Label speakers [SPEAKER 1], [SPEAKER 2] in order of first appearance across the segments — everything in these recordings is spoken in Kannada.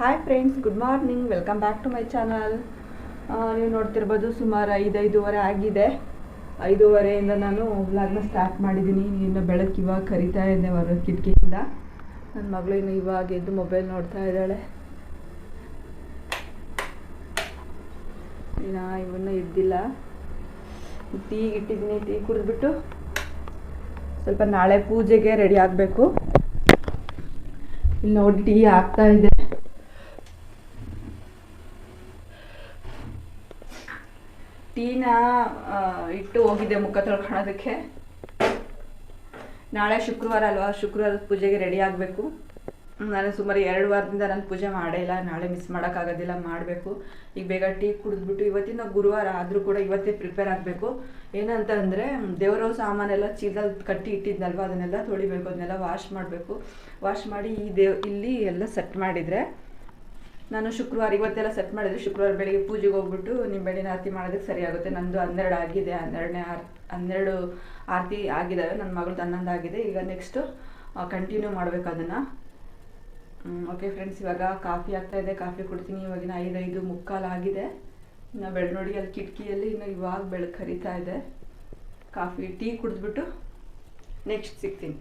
[SPEAKER 1] Hi friends good morning welcome back to my channel ನೀವು ನೋಡ್ತಿರ್ಬೋದು ಸುಮಾರು ಐದೈದೂವರೆ ಆಗಿದೆ. ಐದೂವರೆಯಿಂದ ನಾನು ಬ್ಲಾಗ್ನ ಸ್ಟಾರ್ಟ್ ಮಾಡಿದ್ದೀನಿ ಇನ್ನು ಬೆಳಕು ಇವಾಗ ಕರಿತಾ ಇದ್ದೆ ಹೊರ ಕಿಟಕಿಯಿಂದ. ನನ್ನ ಮಗಳು ಇನ್ನು ಇವಾಗ ಎದ್ದು ಮೊಬೈಲ್ ನೋಡ್ತಾ ಇದ್ದಾಳೆ. ಇನ್ನು ಇವನ್ನ ಇದ್ದಿಲ್ಲ ಟೀ ಇಟ್ಟಿದ್ದೀನಿ ಟೀ ಕುಡಿದ್ಬಿಟ್ಟು. ಸ್ವಲ್ಪ ನಾಳೆ ಪೂಜೆಗೆ ರೆಡಿ ಆಗಬೇಕು. ಇಲ್ಲಿ ನೋಡಿ ಟೀ ಆಗ್ತಾ ಇದೆ. ಆ, ಇಟ್ಟು ಹೋಗಿದ್ದೆ ಮುಖ ತೊಳ್ಕೊಳೋದಕ್ಕೆ ನಾಳೆ ಶುಕ್ರವಾರ ಅಲ್ವಾ? ಶುಕ್ರವಾರದ ಪೂಜೆಗೆ ರೆಡಿ ಆಗಬೇಕು. ನಾನು ಸುಮಾರು ಎರಡು ವಾರದಿಂದ ನಾನು ಪೂಜೆ ಮಾಡೇ ಇಲ್ಲ. ನಾಳೆ ಮಿಸ್ ಮಾಡೋಕ್ಕಾಗೋದಿಲ್ಲ ಮಾಡಬೇಕು. ಈಗ ಬೇಗ ಟೀ ಕುಡಿದ್ಬಿಟ್ಟು ಇವತ್ತಿನ ಗುರುವಾರ ಆದರೂ ಕೂಡ ಇವತ್ತೇ ಪ್ರಿಪೇರ್ ಆಗಬೇಕು. ಏನಂತ ಅಂದರೆ ದೇವರ ಸಾಮಾನೆಲ್ಲ ಚೀಲದಲ್ಲಿ ಕಟ್ಟಿ ಇಟ್ಟಿದ್ನಲ್ವ? ಅದನ್ನೆಲ್ಲ ತೊಳಿಬೇಕು ಅದನ್ನೆಲ್ಲ ವಾಶ್ ಮಾಡಬೇಕು. ವಾಶ್ ಮಾಡಿ ಈ ದೇವ್ ಇಲ್ಲಿ ಎಲ್ಲ ಸೆಟ್ ಮಾಡಿದರೆ ನಾನು ಶುಕ್ರವಾರ, ಇವತ್ತೆಲ್ಲ ಸೆಟ್ ಮಾಡಿದ್ರೆ ಶುಕ್ರವಾರ ಬೆಳಿಗ್ಗೆ ಪೂಜೆಗೆ ಹೋಗ್ಬಿಟ್ಟು ನಿಮ್ಮ ಬೆಳಿನ ಆರತಿ ಮಾಡೋದಕ್ಕೆ ಸರಿ ಆಗುತ್ತೆ. ನಂದು ಹನ್ನೆರಡು ಆಗಿದೆ, ಹನ್ನೆರಡನೇ ಆರ್, ಹನ್ನೆರಡು ಆರತಿ ಆಗಿದ್ದಾವೆ ನನ್ನ ಮಗಳದ್ದು ಹನ್ನೊಂದು ಆಗಿದೆ. ಈಗ ನೆಕ್ಸ್ಟು ಕಂಟಿನ್ಯೂ ಮಾಡಬೇಕು ಅದನ್ನು. ಓಕೆ ಫ್ರೆಂಡ್ಸ್ ಇವಾಗ ಕಾಫಿ ಆಗ್ತಾ ಇದೆ, ಕಾಫಿ ಕುಡ್ತೀನಿ. ಇವಾಗಿನ ಐದೈದು ಐದು ಮುಕ್ಕಾಲು ಆಗಿದೆ. ಇನ್ನು ಬೆಳ್ ನೋಡಿ ಅಲ್ಲಿ ಕಿಟಕಿಯಲ್ಲಿ ಇನ್ನು ಇವಾಗ ಬೆಳಕು ಕರಿತಾ ಇದೆ. ಕಾಫಿ, ಟೀ ಕುಡಿದ್ಬಿಟ್ಟು ನೆಕ್ಸ್ಟ್ ಸಿಗ್ತೀನಿ.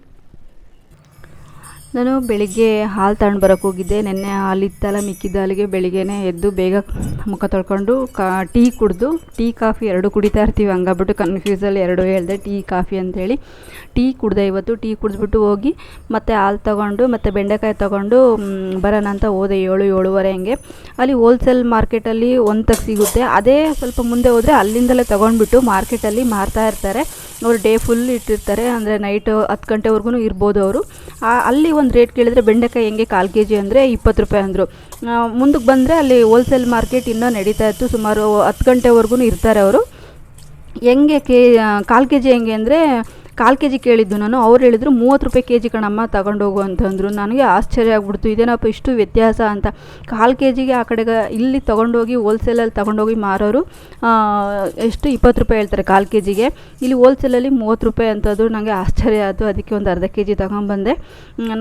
[SPEAKER 2] ನಾನು ಬೆಳಿಗ್ಗೆ ಹಾಲು ತಗೊಂಡು ಬರೋಕ್ಕೆ ಹೋಗಿದ್ದೆ. ನೆನ್ನೆ ಹಾಲಿತ್ತಲ್ಲ ಮಿಕ್ಕಿದ್ದ ಹಾಲಿಗೆ ಬೆಳಿಗ್ಗೆನೇ ಎದ್ದು ಬೇಗ ಮುಖ ತೊಳ್ಕೊಂಡು ಕಾ, ಟೀ ಕುಡಿದು, ಟೀ, ಕಾಫಿ ಎರಡು ಕುಡಿತಾ ಇರ್ತೀವಿ. ಹಂಗಾಗ್ಬಿಟ್ಟು ಕನ್ಫ್ಯೂಸಲ್ಲಿ ಎರಡು ಹೇಳಿದೆ, ಟೀ, ಕಾಫಿ ಅಂತೇಳಿ. ಟೀ ಕುಡ್ದೆ ಇವತ್ತು. ಟೀ ಕುಡಿದ್ಬಿಟ್ಟು ಹೋಗಿ ಮತ್ತೆ ಹಾಲು ತೊಗೊಂಡು, ಮತ್ತು ಬೆಂಡೆಕಾಯಿ ತೊಗೊಂಡು ಬರೋಣ ಅಂತ ಹೋದೆ ಏಳು, ಏಳುವರೆ ಹಂಗೆ. ಅಲ್ಲಿ ಹೋಲ್ಸೇಲ್ ಮಾರ್ಕೆಟಲ್ಲಿ ಒಂದಕ್ಕೆ ಸಿಗುತ್ತೆ. ಅದೇ ಸ್ವಲ್ಪ ಮುಂದೆ ಹೋದರೆ ಅಲ್ಲಿಂದಲೇ ತೊಗೊಂಡ್ಬಿಟ್ಟು ಮಾರ್ಕೆಟಲ್ಲಿ ಮಾರ್ತಾ ಇರ್ತಾರೆ. ಅವರು ಡೇ ಫುಲ್ ಇಟ್ಟಿರ್ತಾರೆ. ಅಂದರೆ ನೈಟ್ ಹತ್ತು ಗಂಟೆವರೆಗೂ ಇರ್ಬೋದು ಅವರು. ಅಲ್ಲಿ ಒಂದು ರೇಟ್ ಕೇಳಿದರೆ ಬೆಂಡೆಕಾಯಿ ಹೆಂಗೆ ಕಾಲು ಕೆ ಜಿ ಅಂದರೆ ಇಪ್ಪತ್ತು ರೂಪಾಯಿ ಅಂದರು. ಮುಂದಕ್ಕೆ ಬಂದರೆ ಅಲ್ಲಿ ಹೋಲ್ಸೇಲ್ ಮಾರ್ಕೆಟ್ ಇನ್ನೂ ನಡೀತಾ ಇತ್ತು. ಸುಮಾರು ಹತ್ತು ಗಂಟೆವರೆಗೂ ಇರ್ತಾರೆ ಅವರು. ಹೆಂಗೆ ಕೆ ಕಾಲು ಕೆ ಜಿ ಹೆಂಗೆ ಅಂದರೆ ಕಾಲು ಕೆ ಜಿ ಕೇಳಿದ್ದು ನಾನು. ಅವ್ರು ಹೇಳಿದ್ರು, ಮೂವತ್ತು ರೂಪಾಯಿ ಕೆ ಜಿ ಕಣಮ್ಮ ತಗೊಂಡೋಗು ಅಂತಂದರು ನನಗೆ ಆಶ್ಚರ್ಯ ಆಗ್ಬಿಡ್ತು. ಇದೇನಪ್ಪ ಇಷ್ಟು ವ್ಯತ್ಯಾಸ ಅಂತ. ಕಾಲು ಕೆ ಜಿಗೆ ಆ ಕಡೆಗೆ ಇಲ್ಲಿ ತೊಗೊಂಡೋಗಿ ಹೋಲ್ಸೇಲಲ್ಲಿ ತೊಗೊಂಡೋಗಿ ಮಾರೋರು ಎಷ್ಟು? ಇಪ್ಪತ್ತು ರೂಪಾಯಿ ಹೇಳ್ತಾರೆ ಕಾಲು ಕೆ ಜಿಗೆ ಇಲ್ಲಿ ಹೋಲ್ಸೇಲಲ್ಲಿ ಮೂವತ್ತು ರೂಪಾಯಿ ಅಂತಂದ್ರು ನನಗೆ ಆಶ್ಚರ್ಯ ಆಯಿತು. ಅದಕ್ಕೆ ಒಂದು ಅರ್ಧ ಕೆ ಜಿ ತಗೊಂಬಂದೆ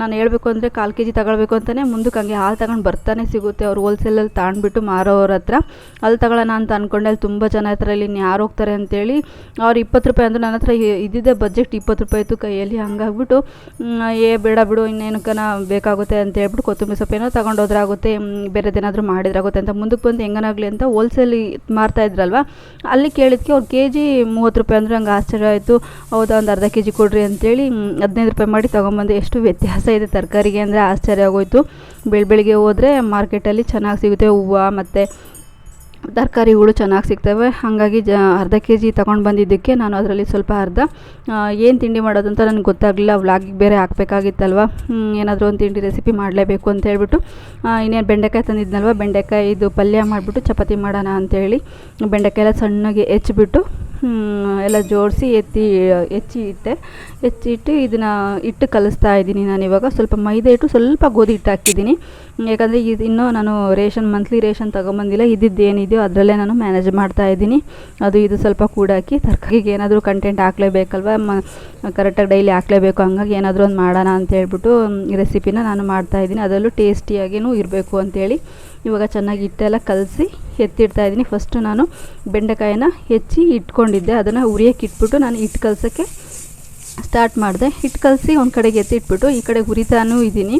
[SPEAKER 2] ನಾನು ಹೇಳಬೇಕು ಅಂದರೆ ಕಾಲು ಕೆ ಜಿ ತಗೊಳ್ಬೇಕು ಅಂತಲೇ ಮುಂದಕ್ಕೆ ಹಂಗೆ ಹಾಲು ತಗೊಂಡು ಬರ್ತಾನೆ ಸಿಗುತ್ತೆ. ಅವ್ರು ಹೋಲ್ಸೇಲಲ್ಲಿ ತಗೊಂಡ್ಬಿಟ್ಟು ಮಾರೋರ ಹತ್ರ. ಅಲ್ಲಿ ತಗೊಳ್ಳೋಣ ಅಂತ ಅಂದ್ಕೊಂಡೆ ಅಲ್ಲಿ ತುಂಬ ಜನ ಹತ್ರ, ಇಲ್ಲಿ ಯಾರು ಹೋಗ್ತಾರೆ? ಅಂತೇಳಿ, ಅವ್ರು ಇಪ್ಪತ್ತು ರೂಪಾಯಿ ಅಂದರೆ ನನ್ನ ಹತ್ರ ಇದ್ದಿದ್ದೆ ಬಜೆಟ್ ಇಪ್ಪತ್ತು ರೂಪಾಯಿ ಇತ್ತು ಕೈಯಲ್ಲಿ. ಹಂಗಾಗ್ಬಿಟ್ಟು ಏ, ಬೇಡ ಬಿಡು ಇನ್ನೇನಕ್ಕನ ಬೇಕಾಗುತ್ತೆ ಅಂತ ಹೇಳ್ಬಿಟ್ಟು ಕೊತ್ತಂಬರಿ ಸೊಪ್ಪೇನೋ ತಗೊಂಡೋದ್ರಾಗುತ್ತೆ ಬೇರೆದೇನಾದರೂ ಮಾಡಿದ್ರಾಗುತ್ತೆ ಅಂತ ಮುಂದಕ್ಕೆ ಬಂದು ಹೆಂಗನಾಗಲಿ ಅಂತ ಹೋಲ್ಸೇಲ್ ಮಾರ್ತಾ ಇದ್ರಲ್ವ? ಅಲ್ಲಿ ಕೇಳಿದ್ಕೆ ಅವ್ರು ಕೆ ಜಿ ಮೂವತ್ತು ರೂಪಾಯಿ ಅಂದರೆ ಹಂಗೆ ಆಶ್ಚರ್ಯ ಆಯಿತು. ಹೌದಾ, ಒಂದು ಅರ್ಧ ಕೆ ಜಿ ಕೊಡ್ರಿ ಅಂತೇಳಿ ಹದಿನೈದು ರೂಪಾಯಿ ಮಾಡಿ ತೊಗೊಂಬಂದು. ಎಷ್ಟು ವ್ಯತ್ಯಾಸ ಇದೆ ತರಕಾರಿಗೆ ಅಂದರೆ ಆಶ್ಚರ್ಯ ಆಗೋಯ್ತು. ಬೆಳ ಬೆಳಿಗ್ಗೆ ಹೋದರೆ ಮಾರ್ಕೆಟಲ್ಲಿ ಚೆನ್ನಾಗಿ ಸಿಗುತ್ತೆ. ಹೂವು ಮತ್ತು ತರಕಾರಿಗಳು ಚೆನ್ನಾಗಿ ಸಿಗ್ತವೆ. ಹಾಗಾಗಿ ಜ ಅರ್ಧ ಕೆ ಜಿ ತೊಗೊಂಡು ಬಂದಿದ್ದಕ್ಕೆ ನಾನು ಅದರಲ್ಲಿ ಸ್ವಲ್ಪ ಅರ್ಧ ಏನು ತಿಂಡಿ ಮಾಡೋದು ಅಂತ ನನಗೆ ಗೊತ್ತಾಗಲಿಲ್ಲ. ವ್ಲಾಗಿಗೆ ಬೇರೆ ಹಾಕಬೇಕಾಗಿತ್ತಲ್ವ? ಏನಾದರೂ ಒಂದು ತಿಂಡಿ ರೆಸಿಪಿ ಮಾಡಲೇಬೇಕು ಅಂತ ಹೇಳ್ಬಿಟ್ಟು ಇನ್ನೇನು ಬೆಂಡೆಕಾಯಿ ತಂದಿದ್ನಲ್ವ? ಬೆಂಡೆಕಾಯಿ ಇದು ಪಲ್ಯ ಮಾಡಿಬಿಟ್ಟು ಚಪಾತಿ ಮಾಡೋಣ ಅಂತೇಳಿ ಬೆಂಡೆಕಾಯಿ ಎಲ್ಲ ಸಣ್ಣಗೆ ಹೆಚ್ಚಿಬಿಟ್ಟು ಎಲ್ಲ ಜೋಡಿಸಿ ಎತ್ತಿ ಹೆಚ್ಚಿ ಇಟ್ಟೆ ಹೆಚ್ಚಿಟ್ಟು ಇದನ್ನು ಇಟ್ಟು ಕಲಿಸ್ತಾ ಇದ್ದೀನಿ ನಾನು ಇವಾಗ. ಸ್ವಲ್ಪ ಮೈದಾ ಹಿಟ್ಟು ಸ್ವಲ್ಪ ಗೋಧಿ ಹಿಟ್ಟು ಹಾಕಿದ್ದೀನಿ. ಯಾಕಂದರೆ ಇದು ಇನ್ನೂ ನಾನು ರೇಷನ್, ಮಂತ್ಲಿ ರೇಷನ್ ತೊಗೊಂಬಂದಿಲ್ಲ. ಇದ್ದಿದ್ದು ಏನಿದೆಯೋ ಅದರಲ್ಲೇ ನಾನು ಮ್ಯಾನೇಜ್ ಮಾಡ್ತಾ ಇದ್ದೀನಿ. ಅದು ಇದು ಸ್ವಲ್ಪ ಕೂಡ ಹಾಕಿ ತರಕಾರಿಗೆ ಏನಾದರೂ ಕಂಟೆಂಟ್ ಹಾಕ್ಲೇಬೇಕಲ್ವ? ಮ ಕರೆಕ್ಟಾಗಿ ಡೈಲಿ ಹಾಕ್ಲೇಬೇಕು. ಹಂಗಾಗಿ ಏನಾದರೂ ಒಂದು ಮಾಡೋಣ ಅಂತ ಹೇಳ್ಬಿಟ್ಟು ರೆಸಿಪಿನ ನಾನು ಮಾಡ್ತಾ ಇದ್ದೀನಿ. ಅದರಲ್ಲೂ ಟೇಸ್ಟಿಯಾಗಿಯೂ ಇರಬೇಕು ಅಂತೇಳಿ. ಇವಾಗ ಚೆನ್ನಾಗಿ ಹಿಟ್ಟೆಲ್ಲ ಕಲಸಿ ಎತ್ತಿಡ್ತಾ ಇದ್ದೀನಿ. ಫಸ್ಟು ನಾನು ಬೆಂಡೆಕಾಯಿನ ಹೆಚ್ಚಿ ಇಟ್ಕೊಂಡಿದ್ದೆ. ಅದನ್ನು ಉರಿಯೋಕೆ ಇಟ್ಬಿಟ್ಟು ನಾನು ಹಿಟ್ಟು ಕಲಸೋಕ್ಕೆ ಸ್ಟಾರ್ಟ್ ಮಾಡಿದೆ. ಹಿಟ್ಟು ಕಲಸಿ ಒಂದು ಕಡೆಗೆ ಎತ್ತಿಟ್ಬಿಟ್ಟು ಈ ಕಡೆ ಉರಿತಾನೂ ಇದ್ದೀನಿ.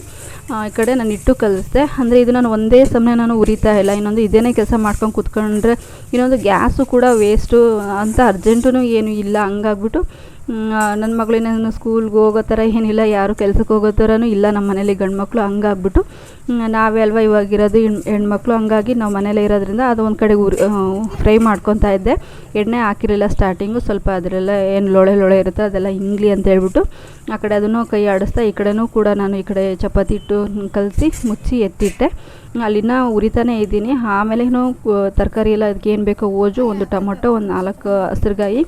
[SPEAKER 2] ಈ ಕಡೆ ನಾನು ಹಿಟ್ಟು ಕಲಿಸ್ದೆ. ಅಂದರೆ ಇದು ನಾನು ಒಂದೇ ಸಮಯ ನಾನು ಉರಿತಾ ಇಲ್ಲ. ಇನ್ನೊಂದು ಇದೇನೇ ಕೆಲಸ ಮಾಡ್ಕೊಂಡು ಕೂತ್ಕೊಂಡ್ರೆ ಇನ್ನೊಂದು ಗ್ಯಾಸು ಕೂಡ ವೇಸ್ಟು ಅಂತ ಅರ್ಜೆಂಟೂ ಏನು ಇಲ್ಲ. ಹಂಗಾಗ್ಬಿಟ್ಟು ನನ್ನ ಮಗಳಿನೇನು ಸ್ಕೂಲ್ಗೆ ಹೋಗೋ ಥರ ಏನಿಲ್ಲ, ಯಾರು ಕೆಲ್ಸಕ್ಕೆ ಹೋಗೋ ಥರನೂ ಇಲ್ಲ ನಮ್ಮ ಮನೇಲಿ ಗಂಡು ಮಕ್ಕಳು ಹಂಗಾಗ್ಬಿಟ್ಟು ನಾವೇ ಅಲ್ವಾ ಇವಾಗಿರೋದು, ಹೆಣ್, ಹೆಣ್ಮಕ್ಳು, ಹಂಗಾಗಿ ನಾವು ಮನೇಲೇ ಇರೋದ್ರಿಂದ ಅದು ಒಂದು ಕಡೆ ಉರಿ ಫ್ರೈ ಮಾಡ್ಕೊತಾ ಇದ್ದೆ. ಎಣ್ಣೆ ಹಾಕಿರಲಿಲ್ಲ ಸ್ಟಾರ್ಟಿಂಗು ಸ್ವಲ್ಪ ಅದರೆಲ್ಲ ಏನು ಲೊಳೆ ಲೊಳೆ ಇರುತ್ತೆ ಅದೆಲ್ಲ ಇಂಗ್ಲಿ ಅಂತ ಹೇಳ್ಬಿಟ್ಟು ಆ ಕಡೆ ಅದನ್ನು ಕೈ ಆಡಿಸ್ತಾ ಈ ಕಡೆಯೂ ಕೂಡ ನಾನು ಈ ಕಡೆ ಚಪಾತಿ ಹಿಟ್ಟು ಕಲಸಿ ಮುಚ್ಚಿ ಎತ್ತಿಟ್ಟೆ. ಅಲ್ಲಿನ ಉರಿತಾನೇ ಇದ್ದೀನಿ. ಆಮೇಲೇನು ತರಕಾರಿ ಎಲ್ಲ ಅದಕ್ಕೆ ಏನು ಬೇಕೋ ಓಜು, ಒಂದು ಟೊಮೊಟೊ, ಒಂದು ನಾಲ್ಕು ಹಸಿರುಗಾಯಿ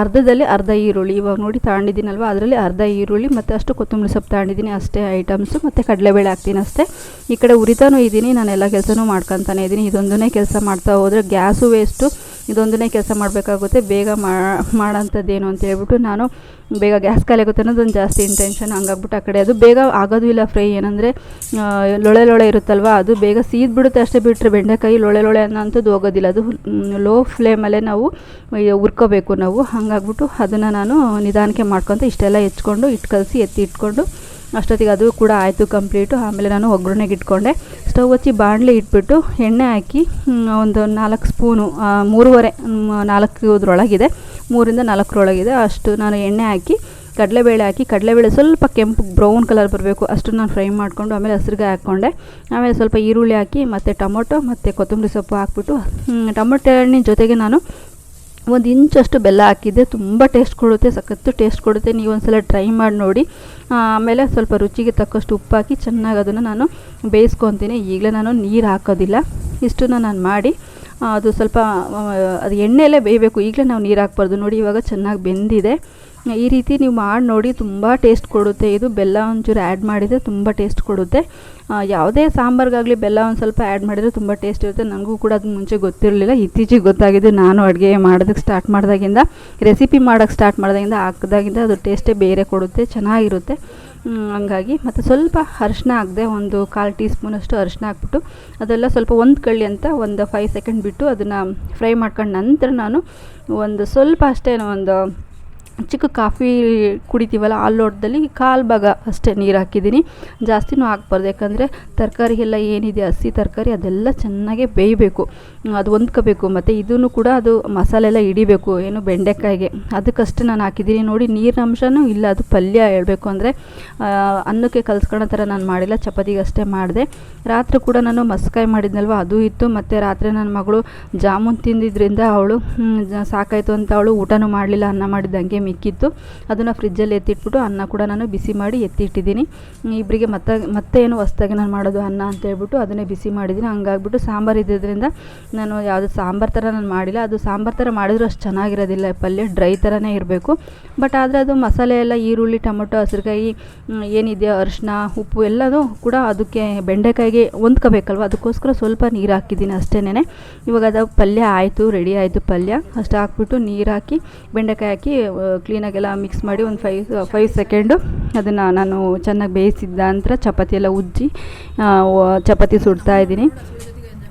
[SPEAKER 2] ಅರ್ಧದಲ್ಲಿ ಅರ್ಧ ಈರುಳ್ಳಿ. ಇವಾಗ ನೋಡಿ ತಗೊಂಡಿದ್ದೀನಲ್ವ ಅದರಲ್ಲಿ ಅರ್ಧ ಈರುಳ್ಳಿ ಮತ್ತು ಅಷ್ಟು ಕೊತ್ತಂಬರಿ ಸೊಪ್ಪು ತಗೊಂಡಿದ್ದೀನಿ ಅಷ್ಟೇ ಐಟಮ್ಸು ಮತ್ತು ಕಡಲೆಬೇಳೆ ಹಾಕ್ತೀನಿ ಅಷ್ಟೇ. ಈ ಕಡೆ ಉರಿತಾನೂ ಇದ್ದೀನಿ. ನಾನು ಎಲ್ಲ ಕೆಲಸನೂ ಮಾಡ್ಕೊತಾನೆ ಇದ್ದೀನಿ. ಇದೊಂದನ್ನೇ ಕೆಲಸ ಮಾಡ್ತಾ ಹೋದರೆ ಗ್ಯಾಸು ವೇಸ್ಟು ಇದೊಂದನ್ನೇ ಕೆಲಸ ಮಾಡಬೇಕಾಗುತ್ತೆ. ಬೇಗ ಮಾಡೋಂಥದ್ದೇನು ಅಂತ ಹೇಳ್ಬಿಟ್ಟು ನಾನು ಬೇಗ ಗ್ಯಾಸ್ ಖಾಲಿ ಆಗುತ್ತೆ ಅನ್ನೋದು ಒಂದು ಜಾಸ್ತಿ ಇಂಟೆನ್ಷನ್ ಹಂಗಾಗ್ಬಿಟ್ಟು ಆ ಕಡೆ. ಅದು ಬೇಗ ಆಗೋದು ಇಲ್ಲ ಫ್ರೈ. ಏನಂದರೆ ಲೊಳೆ ಲೊಳೆ ಇರುತ್ತಲ್ವ? ಅದು ಬೇಗ ಸೀದ್ ಬಿಡುತ್ತೆ ಅಷ್ಟೇ ಬಿಟ್ಟರೆ ಬೆಂಡೆಕಾಯಿ ಲೊಳೆ ಲೊಳೆ ಅನ್ನೋಂಥದ್ದು ಹೋಗೋದಿಲ್ಲ. ಅದು ಲೋ ಫ್ಲೇಮಲ್ಲೇ ನಾವು ಹುರ್ಕೋಬೇಕು ನಾವು. ಹಾಗಾಗ್ಬಿಟ್ಟು ಅದನ್ನು ನಾನು ನಿಧಾನಕ್ಕೆ ಮಾಡ್ಕೊತ ಇಷ್ಟೆಲ್ಲ ಹೆಚ್ಕೊಂಡು ಇಟ್ಟು ಕಲಸಿ ಎತ್ತಿ ಇಟ್ಕೊಂಡು, ಅಷ್ಟೊತ್ತಿಗೆ ಅದು ಕೂಡ ಆಯಿತು ಕಂಪ್ಲೀಟು. ಆಮೇಲೆ ನಾನು ಒಗ್ಗರಣೆಗೆ ಇಟ್ಕೊಂಡೆ. ಸ್ಟವ್ ಹಚ್ಚಿ ಬಾಣಲೆ ಇಟ್ಬಿಟ್ಟು ಎಣ್ಣೆ ಹಾಕಿ ಒಂದು ನಾಲ್ಕು ಸ್ಪೂನು ಮೂರುವರೆ ನಾಲ್ಕು ಇದ್ರೊಳಗಿದೆ ಮೂರಿಂದ ನಾಲ್ಕರೊಳಗಿದೆ. ಅಷ್ಟು ನಾನು ಎಣ್ಣೆ ಹಾಕಿ, ಕಡಲೆಬೇಳೆ ಹಾಕಿ, ಕಡಲೆಬೇಳೆ ಸ್ವಲ್ಪ ಕೆಂಪು ಬ್ರೌನ್ ಕಲರ್ ಬರಬೇಕು. ಅಷ್ಟು ನಾನು ಫ್ರೈ ಮಾಡಿಕೊಂಡು, ಆಮೇಲೆ ಹಸ್ರಿಗೆ ಹಾಕ್ಕೊಂಡೆ. ಆಮೇಲೆ ಸ್ವಲ್ಪ ಈರುಳ್ಳಿ ಹಾಕಿ, ಮತ್ತು ಟೊಮೊಟೊ, ಮತ್ತು ಕೊತ್ತಂಬರಿ ಸೊಪ್ಪು ಹಾಕ್ಬಿಟ್ಟು ಟೊಮೊಟೊ ಹಣ್ಣಿನ ಜೊತೆಗೆ ನಾನು ಒಂದು ಇಂಚಷ್ಟು ಬೆಲ್ಲ ಹಾಕಿದ್ದೆ ತುಂಬ ಟೇಸ್ಟ್ ಕೊಡುತ್ತೆ, ಸಖತ್ತು ಟೇಸ್ಟ್ ಕೊಡುತ್ತೆ. ನೀವು ಒಂದ್ಸಲ ಟ್ರೈ ಮಾಡಿ ನೋಡಿ. ಆಮೇಲೆ ಸ್ವಲ್ಪ ರುಚಿಗೆ ತಕ್ಕಷ್ಟು ಉಪ್ಪು ಹಾಕಿ ಚೆನ್ನಾಗಿ ಅದನ್ನು ನಾನು ಬೇಯಿಸ್ಕೊತೀನಿ. ಈಗಲೇ ನಾನು ನೀರು ಹಾಕೋದಿಲ್ಲ. ಇಷ್ಟನ್ನು ನಾನು ಮಾಡಿ ಅದು ಸ್ವಲ್ಪ ಅದು ಎಣ್ಣೆಯಲ್ಲೇ ಬೇಯಬೇಕು. ಈಗಲೇ ನಾವು ನೀರು ಹಾಕ್ಬಾರ್ದು. ನೋಡಿ, ಇವಾಗ ಚೆನ್ನಾಗಿ ಬೆಂದಿದೆ. ಈ ರೀತಿ ನೀವು ಮಾಡಿ ನೋಡಿ, ತುಂಬ ಟೇಸ್ಟ್ ಕೊಡುತ್ತೆ. ಇದು ಬೆಲ್ಲ ಒಂಚೂರು ಆ್ಯಡ್ ಮಾಡಿದರೆ ತುಂಬ ಟೇಸ್ಟ್ ಕೊಡುತ್ತೆ. ಯಾವುದೇ ಸಾಂಬಾರಿಗಾಗಲಿ ಬೆಲ್ಲ ಒಂದು ಸ್ವಲ್ಪ ಆ್ಯಡ್ ಮಾಡಿದರೆ ತುಂಬ ಟೇಸ್ಟ್ ಇರುತ್ತೆ. ನನಗೂ ಕೂಡ ಅದು ಮುಂಚೆ ಗೊತ್ತಿರಲಿಲ್ಲ. ಇತ್ತೀಚೆಗೆ ಗೊತ್ತಾಗಿದೆ. ನಾನು ಅಡುಗೆ ಮಾಡೋದಕ್ಕೆ ಸ್ಟಾರ್ಟ್ ಮಾಡಿದಾಗಿಂದ ರೆಸಿಪಿ ಮಾಡೋಕ್ಕೆ ಸ್ಟಾರ್ಟ್ ಮಾಡಿದಾಗಿಂದ, ಹಾಕಿದಾಗಿಂದ ಅದು ಟೇಸ್ಟೇ ಬೇರೆ ಕೊಡುತ್ತೆ. ಚೆನ್ನಾಗಿರುತ್ತೆ. ಹಂಗಾಗಿ ಮತ್ತು ಸ್ವಲ್ಪ ಅರಿಶಿನ ಹಾಕಿದೆ, ಒಂದು ಕಾಲು ಟೀ ಸ್ಪೂನಷ್ಟು ಅರಿಶಿನ ಹಾಕ್ಬಿಟ್ಟು, ಅದೆಲ್ಲ ಸ್ವಲ್ಪ ಒಂದು ಕಳ್ಳಿ ಅಂತ ಒಂದು ಫೈವ್ ಸೆಕೆಂಡ್ ಬಿಟ್ಟು ಅದನ್ನು ಫ್ರೈ ಮಾಡ್ಕೊಂಡು ನಂತರ ನಾನು ಒಂದು ಸ್ವಲ್ಪ ಅಷ್ಟೇ ಒಂದು ಚಿಕ್ಕ ಕಾಫಿ ಕುಡಿತೀವಲ್ಲ ಆ ಲೋಟದಲ್ಲಿ ಕಾಲು ಭಾಗ ಅಷ್ಟೇ ನೀರು ಹಾಕಿದ್ದೀನಿ. ಜಾಸ್ತಿನೂ ಹಾಕ್ಬಾರ್ದು. ಯಾಕಂದರೆ ತರಕಾರಿ ಎಲ್ಲ ಏನಿದೆ, ಹಸಿ ತರಕಾರಿ ಅದೆಲ್ಲ ಚೆನ್ನಾಗೇ ಬೇಯಬೇಕು. ಅದು ಹೊಂದ್ಕೋಬೇಕು. ಮತ್ತು ಇದನ್ನು ಕೂಡ ಅದು ಮಸಾಲೆ ಎಲ್ಲ ಹಿಡಿಬೇಕು, ಏನು ಬೆಂಡೆಕಾಯಿಗೆ. ಅದಕ್ಕಷ್ಟು ನಾನು ಹಾಕಿದ್ದೀನಿ. ನೋಡಿ, ನೀರಿನ ಅಂಶನೂ ಇಲ್ಲ. ಅದು ಪಲ್ಯ ಹೇಳಬೇಕು ಅಂದರೆ ಅನ್ನಕ್ಕೆ ಕಲ್ಸ್ಕೊಳ್ಳೋ ಥರ ನಾನು ಮಾಡಿಲ್ಲ. ಚಪಾತಿಗೆ ಅಷ್ಟೇ ಮಾಡಿದೆ. ರಾತ್ರಿ ಕೂಡ ನಾನು ಮಸ್ಕಾಯಿ ಮಾಡಿದ್ನಲ್ವ, ಅದು ಇತ್ತು. ಮತ್ತು ರಾತ್ರಿ ನನ್ನ ಮಗಳು ಜಾಮೂನ್ ತಿಂದಿದ್ದರಿಂದ ಅವಳು ಸಾಕಾಯಿತು ಅಂತ ಅವಳು ಊಟನೂ ಮಾಡಲಿಲ್ಲ, ಅನ್ನ ಮಾಡಿದ್ದು ಹಂಗೆ ಮಿಕ್ಕಿತ್ತು. ಅದನ್ನು ಫ್ರಿಜ್ಜಲ್ಲಿ ಎತ್ತಿಟ್ಬಿಟ್ಟು ಅನ್ನ ಕೂಡ ನಾನು ಬಿಸಿ ಮಾಡಿ ಎತ್ತಿಟ್ಟಿದ್ದೀನಿ. ಇಬ್ಬರಿಗೆ ಮತ್ತೆ ಮತ್ತೆ ಏನು ಹೊಸ್ದಾಗಿ ನಾನು ಮಾಡೋದು ಅನ್ನ ಅಂತ ಹೇಳ್ಬಿಟ್ಟು ಅದನ್ನೇ ಬಿಸಿ ಮಾಡಿದ್ದೀನಿ. ಹಂಗಾಗ್ಬಿಟ್ಟು ಸಾಂಬಾರು ಇದ್ದಿದ್ದರಿಂದ ನಾನು ಯಾವುದು ಸಾಂಬಾರು ಥರ ನಾನು ಮಾಡಿಲ್ಲ. ಅದು ಸಾಂಬಾರು ಥರ ಮಾಡಿದ್ರೂ ಅಷ್ಟು ಚೆನ್ನಾಗಿರೋದಿಲ್ಲ. ಪಲ್ಯ ಡ್ರೈ ಥರನೇ ಇರಬೇಕು. ಬಟ್ ಆದರೆ ಅದು ಮಸಾಲೆ ಎಲ್ಲ ಈರುಳ್ಳಿ, ಟೊಮೊಟೊ, ಹಸಿರುಕಾಯಿ ಏನಿದೆಯೋ ಅರಿಶಿನ ಉಪ್ಪು ಎಲ್ಲನೂ ಕೂಡ ಅದಕ್ಕೆ ಬೆಂಡೆಕಾಯಿಗೆ ಹೊಂದ್ಕೋಬೇಕಲ್ವ? ಅದಕ್ಕೋಸ್ಕರ ಸ್ವಲ್ಪ ನೀರು ಹಾಕಿದ್ದೀನಿ ಅಷ್ಟೇನೆ ಇವಾಗ ಅದು ಪಲ್ಯ ಆಯಿತು, ರೆಡಿ ಆಯಿತು ಪಲ್ಯ. ಅಷ್ಟು ಹಾಕ್ಬಿಟ್ಟು ನೀರು ಹಾಕಿ, ಬೆಂಡೆಕಾಯಿ ಹಾಕಿ ಕ್ಲೀನಾಗೆಲ್ಲ ಮಿಕ್ಸ್ ಮಾಡಿ ಒಂದು ಫೈವ್ ಫೈವ್ ಸೆಕೆಂಡು ಅದನ್ನು ನಾನು ಚೆನ್ನಾಗಿ ಬೇಯಿಸಿದ ನಂತರ ಚಪಾತಿ ಎಲ್ಲ ಉಜ್ಜಿ ಚಪಾತಿ ಸುಡ್ತಾ ಇದ್ದೀನಿ.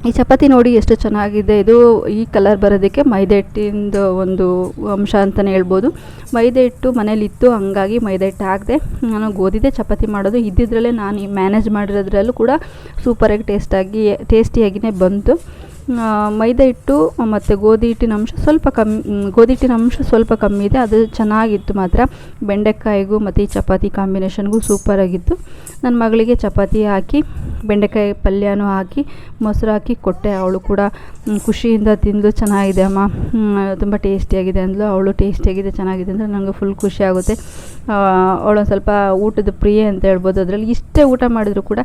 [SPEAKER 2] ಈ ಚಪಾತಿ ನೋಡಿ ಎಷ್ಟು ಚೆನ್ನಾಗಿದೆ. ಇದು ಈ ಕಲರ್ ಬರೋದಕ್ಕೆ ಮೈದಾ ಹಿಟ್ಟಿಂದ ಒಂದು ಅಂಶ ಅಂತಲೇ ಹೇಳ್ಬೋದು. ಮೈದಾ ಹಿಟ್ಟು ಮನೇಲಿತ್ತು ಹಂಗಾಗಿ ಮೈದಾ ಹಿಟ್ಟು ಹಾಕಿದೆ. ನಾನು ಗೋಧಿದೆ ಚಪಾತಿ ಮಾಡೋದು. ಇದ್ದಿದ್ರಲ್ಲೇ ನಾನು ಮ್ಯಾನೇಜ್ ಮಾಡಿರೋದ್ರಲ್ಲೂ ಕೂಡ ಸೂಪರಾಗಿ ಟೇಸ್ಟಾಗಿ ಟೇಸ್ಟಿಯಾಗಿಯೇ ಬಂತು. ಮೈದಾ ಹಿಟ್ಟು, ಮತ್ತು ಗೋಧಿ ಹಿಟ್ಟಿನ ಅಂಶ ಸ್ವಲ್ಪ ಕಮ್ಮಿ ಗೋಧಿ ಹಿಟ್ಟಿನ ಅಂಶ ಸ್ವಲ್ಪ ಕಮ್ಮಿ ಇದೆ. ಅದು ಚೆನ್ನಾಗಿತ್ತು ಮಾತ್ರ. ಬೆಂಡೆಕಾಯಿಗೂ ಮತ್ತು ಈ ಚಪಾತಿ ಕಾಂಬಿನೇಷನ್ಗೂ ಸೂಪರಾಗಿತ್ತು ನನ್ನ ಮಗಳಿಗೆ ಚಪಾತಿ ಹಾಕಿ, ಬೆಂಡೆಕಾಯಿ ಪಲ್ಯನೂ ಹಾಕಿ, ಮೊಸರು ಹಾಕಿ ಕೊಟ್ಟೆ. ಅವಳು ಕೂಡ ಖುಷಿಯಿಂದ ತಿಂದು ಚೆನ್ನಾಗಿದೆ ಅಮ್ಮ. ತುಂಬ ಟೇಸ್ಟಿಯಾಗಿದೆ ಅಂದಳು ಅವಳು ಟೇಸ್ಟಿಯಾಗಿದೆ, ಚೆನ್ನಾಗಿದೆ ಅಂದರೆ ನನಗೆ ಫುಲ್ ಖುಷಿ ಆಗುತ್ತೆ. ಅವಳೊಂದು ಸ್ವಲ್ಪ ಊಟದ ಪ್ರಿಯೆ ಅಂತ ಹೇಳ್ಬೋದು. ಅದರಲ್ಲಿ ಇಷ್ಟೇ ಊಟ ಮಾಡಿದರೂ ಕೂಡ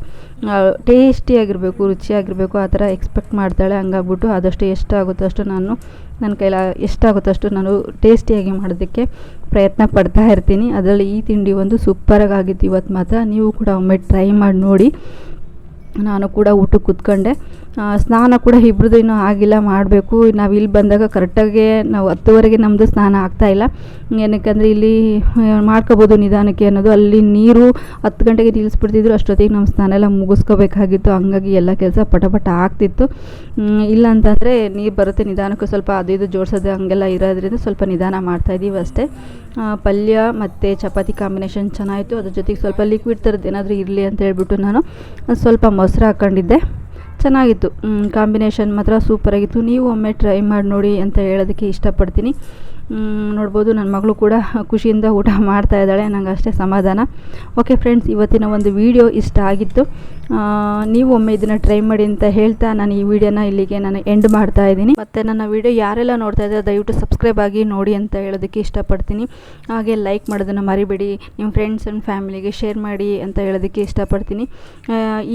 [SPEAKER 2] ಟೇಸ್ಟಿಯಾಗಿರಬೇಕು, ರುಚಿಯಾಗಿರಬೇಕು, ಆ ಥರ ಎಕ್ಸ್ಪೆಕ್ಟ್ ಮಾಡ್ತಾಳೆ. ಹಂಗಾಗ್ಬಿಟ್ಟು ಆದಷ್ಟು ಎಷ್ಟಾಗುತ್ತೋ ಅಷ್ಟು ನಾನು ನನ್ನ ಕೈಲ ಎಷ್ಟಾಗುತ್ತೋ ಅಷ್ಟು ನಾನು ಟೇಸ್ಟಿಯಾಗಿ ಮಾಡೋದಕ್ಕೆ ಪ್ರಯತ್ನ ಪಡ್ತಾ ಇರ್ತೀನಿ. ಅದರಲ್ಲಿ ಈ ತಿಂಡಿ ಒಂದು ಸೂಪರಾಗಿ ಆಗಿತ್ತು ಇವತ್ತು ಮಾತ್ರ ನೀವು ಕೂಡ ಒಮ್ಮೆ ಟ್ರೈ ಮಾಡಿ ನೋಡಿ. ನಾನು ಕೂಡ ಊಟಕ್ಕೆ ಕೂತ್ಕೊಂಡೆ. ಸ್ನಾನ ಕೂಡ ಇಬ್ರದ್ದು ಇನ್ನೂ ಆಗಿಲ್ಲ, ಮಾಡಬೇಕು. ನಾವು ಇಲ್ಲಿ ಬಂದಾಗ ಕರೆಕ್ಟಾಗಿ ನಾವು ಹತ್ತುವರೆಗೆ ನಮ್ಮದು ಸ್ನಾನ ಆಗ್ತಾಯಿಲ್ಲ ಏನಕ್ಕಂದರೆ ಇಲ್ಲಿ ಮಾಡ್ಕೋಬೋದು ನಿಧಾನಕ್ಕೆ ಅನ್ನೋದು. ಅಲ್ಲಿ ನೀರು ಹತ್ತು ಗಂಟೆಗೆ ನಿಲ್ಲಿಸ್ಬಿಡ್ತಿದ್ರು ಅಷ್ಟೊತ್ತಿಗೆ ನಮ್ಮ ಸ್ನಾನ ಎಲ್ಲ ಮುಗಿಸ್ಕೋಬೇಕಾಗಿತ್ತು. ಹಂಗಾಗಿ ಎಲ್ಲ ಕೆಲಸ ಪಟ ಪಟ ಆಗ್ತಿತ್ತು ಇಲ್ಲ ಅಂತಂದರೆ ನೀರು ಬರುತ್ತೆ ನಿಧಾನಕ್ಕೆ ಸ್ವಲ್ಪ ಅದು ಇದು ಜೋಡಿಸೋದು ಹಂಗೆಲ್ಲ ಇರೋದ್ರಿಂದ ಸ್ವಲ್ಪ ನಿಧಾನ ಮಾಡ್ತಾಯಿದ್ದೀವಿ ಅಷ್ಟೇ. ಪಲ್ಯ ಮತ್ತು ಚಪಾತಿ ಕಾಂಬಿನೇಷನ್ ಚೆನ್ನಾಗಿತ್ತು ಅದ್ರ ಜೊತೆಗೆ ಸ್ವಲ್ಪ ಲಿಕ್ವಿಡ್ ಥರದ್ದು ಏನಾದರೂ ಇರಲಿ ಅಂತ ಹೇಳ್ಬಿಟ್ಟು ನಾನು ಸ್ವಲ್ಪ ಮೊಸರು ಹಾಕ್ಕೊಂಡಿದ್ದೆ ಚೆನ್ನಾಗಿತ್ತು. ಕಾಂಬಿನೇಷನ್ ಮಾತ್ರ ಸೂಪರಾಗಿತ್ತು ನೀವು ಒಮ್ಮೆ ಟ್ರೈ ಮಾಡಿ ನೋಡಿ ಅಂತ ಹೇಳೋದಕ್ಕೆ ಇಷ್ಟಪಡ್ತೀನಿ. ನೋಡ್ಬೋದು ನನ್ನ ಮಗಳು ಕೂಡ ಖುಷಿಯಿಂದ ಊಟ ಮಾಡ್ತಾ ಇದ್ದಾಳೆ. ನಂಗೆ ಅಷ್ಟೇ ಸಮಾಧಾನ. ಓಕೆ ಫ್ರೆಂಡ್ಸ್ ಇವತ್ತಿನ ಒಂದು ವಿಡಿಯೋ ಇಷ್ಟ ಆಗಿತ್ತು. ನೀವು ಒಮ್ಮೆ ಇದನ್ನು ಟ್ರೈ ಮಾಡಿ ಅಂತ ಹೇಳ್ತಾ ನಾನು ಈ ವಿಡಿಯೋನ ಇಲ್ಲಿಗೆ ನಾನು ಎಂಡ್ ಮಾಡ್ತಾ ಇದ್ದೀನಿ. ಮತ್ತು ನನ್ನ ವಿಡಿಯೋ ಯಾರೆಲ್ಲ ನೋಡ್ತಾ ಇದ್ದಾರೆ, ದಯವಿಟ್ಟು ಸಬ್ಸ್ಕ್ರೈಬ್ ಆಗಿ ನೋಡಿ ಅಂತ ಹೇಳೋದಕ್ಕೆ ಇಷ್ಟಪಡ್ತೀನಿ. ಹಾಗೆ ಲೈಕ್ ಮಾಡೋದನ್ನು ಮರಿಬೇಡಿ, ನಿಮ್ಮ ಫ್ರೆಂಡ್ಸ್ ಆ್ಯಂಡ್ ಫ್ಯಾಮಿಲಿಗೆ ಶೇರ್ ಮಾಡಿ ಅಂತ ಹೇಳೋದಕ್ಕೆ ಇಷ್ಟಪಡ್ತೀನಿ.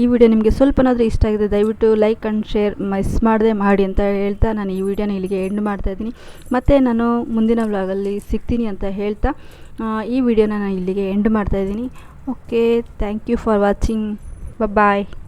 [SPEAKER 2] ಈ ವಿಡಿಯೋ ನಿಮಗೆ ಸ್ವಲ್ಪನಾದರೂ ಇಷ್ಟ ಆಗಿದೆ, ದಯವಿಟ್ಟು ಲೈಕ್ ಆ್ಯಂಡ್ ಶೇರ್ ಮಿಸ್ ಮಾಡದೆ ಮಾಡಿ ಅಂತ ಹೇಳ್ತಾ ನಾನು ಈ ವಿಡಿಯೋನ ಇಲ್ಲಿಗೆ ಎಂಡ್ ಮಾಡ್ತಾ ಇದ್ದೀನಿ. ಮತ್ತು ನಾನು ಮುಂದಿನ ವ್ಲಾಗಲ್ಲಿ ಸಿಗ್ತೀನಿ ಅಂತ ಹೇಳ್ತಾ ಈ ವಿಡಿಯೋನ ನಾನು ಇಲ್ಲಿಗೆ ಎಂಡ್ ಮಾಡ್ತಾ ಇದ್ದೀನಿ. Okay thank you for watching Bye-bye.